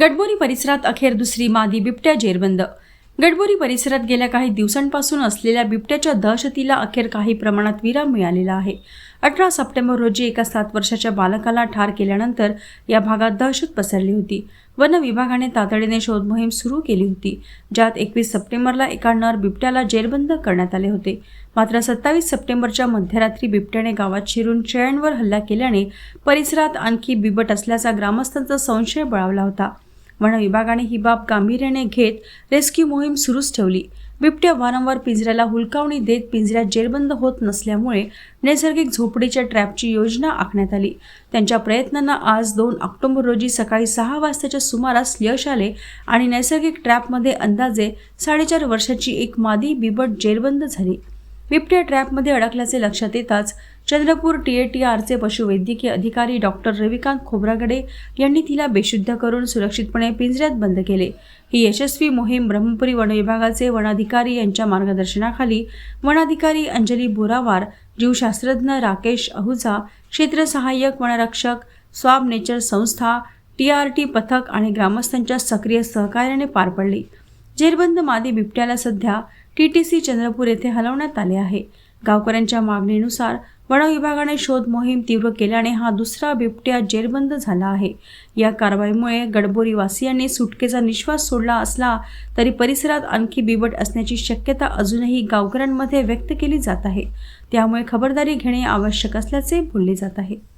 गडबोरी परिसरात अखेर दुसरी मादी बिबट्या जेरबंद. गडबोरी परिसरात गेल्या काही दिवसांपासून असलेल्या बिबट्याच्या दहशतीला अखेर काही प्रमाणात विराम मिळालेला आहे. अठरा सप्टेंबर रोजी एका सात वर्षाच्या बालकाला ठार केल्यानंतर या भागात दहशत पसरली होती. वन विभागाने तातडीने शोध मोहीम सुरू केली होती ज्यात एकवीस सप्टेंबरला एका नर बिबट्याला जेरबंद करण्यात आले होते. मात्र सत्तावीस सप्टेंबरच्या मध्यरात्री बिबट्याने गावात शिरून शेळ्यांवर हल्ला केल्याने परिसरात आणखी बिबट असल्याचा ग्रामस्थांचा संशय बळावला होता. वन विभागाने ही बाब गांभीर्याने घेत रेस्क्यू मोहीम सुरूच ठेवली. बिबट्या वारंवार पिंजऱ्याला हुलकावणी देत पिंजऱ्यात जेरबंद होत नसल्यामुळे नैसर्गिक झोपडीच्या ट्रॅपची योजना आखण्यात आली. त्यांच्या प्रयत्नांना आज दोन ऑक्टोबर रोजी सकाळी सहा वाजताच्या सुमारास यश आले आणि नैसर्गिक ट्रॅपमध्ये अंदाजे साडेचार वर्षाची एक मादी बिबट जेरबंद झाली. बिबट्या ट्रॅपमध्ये अडकल्याचे लक्षात येताच चंद्रपूर टी ए टी आरचे पशुवैद्यकीय अधिकारी डॉक्टर रविकांत खोब्रागडे यांनी तिला बेशुद्ध करून सुरक्षितपणे पिंजऱ्यात बंद केले. ही यशस्वी मोहीम ब्रह्मपुरी वनविभागाचे वनाधिकारी यांच्या मार्गदर्शनाखाली वनाधिकारी अंजली बोरावार जीवशास्त्रज्ञ राकेश अहुजा क्षेत्र सहाय्यक वनरक्षक स्वाब नेचर संस्था टी आर टी पथक आणि ग्रामस्थांच्या सक्रिय सहकार्याने पार पडली. जेरबंद मादी बिबट्याला सध्या टी टी सी चंद्रपूर येथे हलवण्यात आले आहे. गावकऱ्यांच्या मागणीनुसार वन विभागाने शोध मोहीम तीव्र केल्याने हा दुसरा बिबट्या जेरबंद झाला आहे. या कारवाईमुळे गडबोरी वासियांनी सुटकेचा निश्वास सोडला असला तरी परिसरात आणखी बिबट असण्याची शक्यता अजूनही गावकऱ्यांमध्ये व्यक्त केली जात आहे. त्यामुळे खबरदारी घेणे आवश्यक असल्याचे बोलले जात आहे.